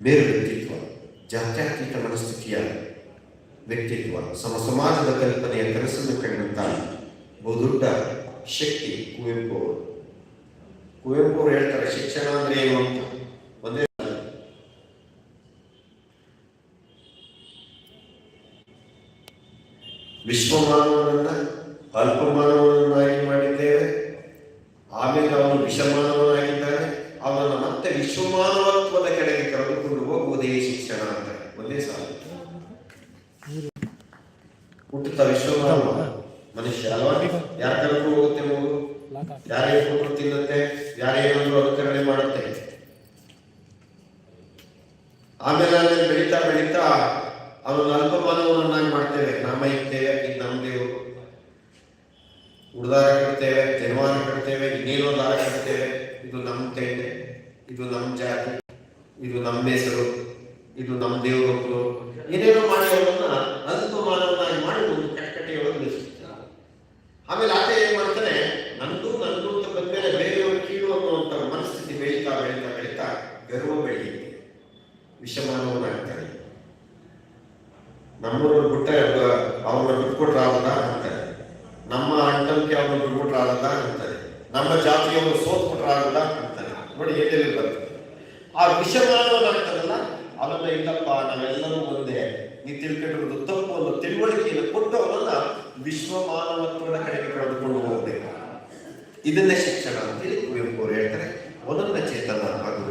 ಬೇರೆ ವ್ಯಕ್ತಿತ್ವ, ಜಾತ್ಯತೀತ ಮನಸ್ಥಿತಿಯ ವ್ಯಕ್ತಿತ್ವ, ಸಮ ಸಮಾಜದ ಕಲ್ಪನೆಯ ಕನಸನ್ನು ಕಂಡಂತ ಬಹುದೊಡ್ಡ ಶಕ್ತಿ ಕುವೆಂಪು ಅವರು. ಕುವೆಂಪು ಅವರು ಹೇಳ್ತಾರೆ, ಶಿಕ್ಷಣ ಅಂದ್ರೆ ಏನು ಅಂತ? ಒಂದೇ ವಿಶ್ವಮಾನವನನ್ನ ಅಲ್ಪಮಾನವನನ್ನಾಗಿ ಮಾಡಿದ್ದೇವೆ? ಆಮೇಲೆ ಅವನು ವಿಷಮಾನವನಾಗಿದ್ದಾನೆ, ಅವನನ್ನು ಮತ್ತೆ ವಿಶ್ವಮಾನವತ್ವದ ಕೊಟ್ಟರು ತಿನ್ನುತ್ತೆ ಯಾರೇನಾದ್ರೂ ಅನುಕರಣೆ ಮಾಡುತ್ತೆ. ಆಮೇಲೆ ಆಮೇಲೆ ಬೆಳೀತಾ ಬೆಳೀತಾ ಅವನನ್ನು ಅಲ್ಪಮಾನವನನ್ನಾಗಿ ಮಾಡ್ತೇವೆ. ನಾಮ ಇರ್ತೇವೆ ಇದು ನಮ್ಮ ದೇವರು. ಉಡ್ದಾರ ಕಟ್ತೇವೆ ಜನ್ವಾರ ಕಟ್ತೇವೆ, ಇನ್ನೇನೋ ದಾರ ಕಟ್ತೇವೆ. ಇದು ನಮ್ಮ ತೆಂಡೆ, ಇದು ನಮ್ಮ ಜಾತಿ, ಇದು ನಮ್ಮ ಹೆಸರು, ಇದು ನಮ್ಮ ದೇವರು ಏನೇನೋ ಮಾಡಿ ಅವರನ್ನ ಅಲ್ಪಮಾನವನ್ನಾಗಿ ಮಾಡಿ ಒಂದು ಕಟ್ಕಟ್ಟೆಯೊಳಗೆ ಆಮೇಲೆ ಆತ ಏನ್ ಬಿಟ್ಕೊಟ್ರ ಆಗಲ್ಲ ಅಂತಾರೆ. ನಮ್ಮ ಅಣ್ಣಂಗೆ ಅವರು ಬಿಟ್ಕೊಟ್ರ ಆಗಲ್ಲ ಅಂತಾರೆ. ನಮ್ಮ ಜಾತಿಯವರು ಸೋತ್ಬಿಟ್ರ ಆಗಲ್ಲ ಅಂತಾರೆ. ನೋಡಿ ಎಲ್ಲೆಲ್ಲಿ ಬರ್ತದೆ ಆ ವಿಷಮಾನವನಾಗ್ತಾನಲ್ಲ ಅದನ್ನ ಇಲ್ಲಪ್ಪ, ನಾವೆಲ್ಲರೂ ಒಂದೇ. ನೀ ತಿಳ್ಕೊಂಡಿರೋದು ತಪ್ಪು ಅನ್ನೋ ತಿಳುವಳಿಕೆಯನ್ನು ಕೊಟ್ಟು ಅವನನ್ನ ವಿಶ್ವ ಮಾನವತ್ವದ ಕಡೆಗೆ ಕಳೆದುಕೊಂಡು ಹೋಗಬೇಕು. ಇದನ್ನೇ ಶಿಕ್ಷಣ ಅಂತೇಳಿ ಕುವೆಂಪು ಅವರು ಹೇಳ್ತಾರೆ. ಒಂದೊಂದ ಚೇತನ ಹಾಗೂ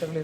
सगळे.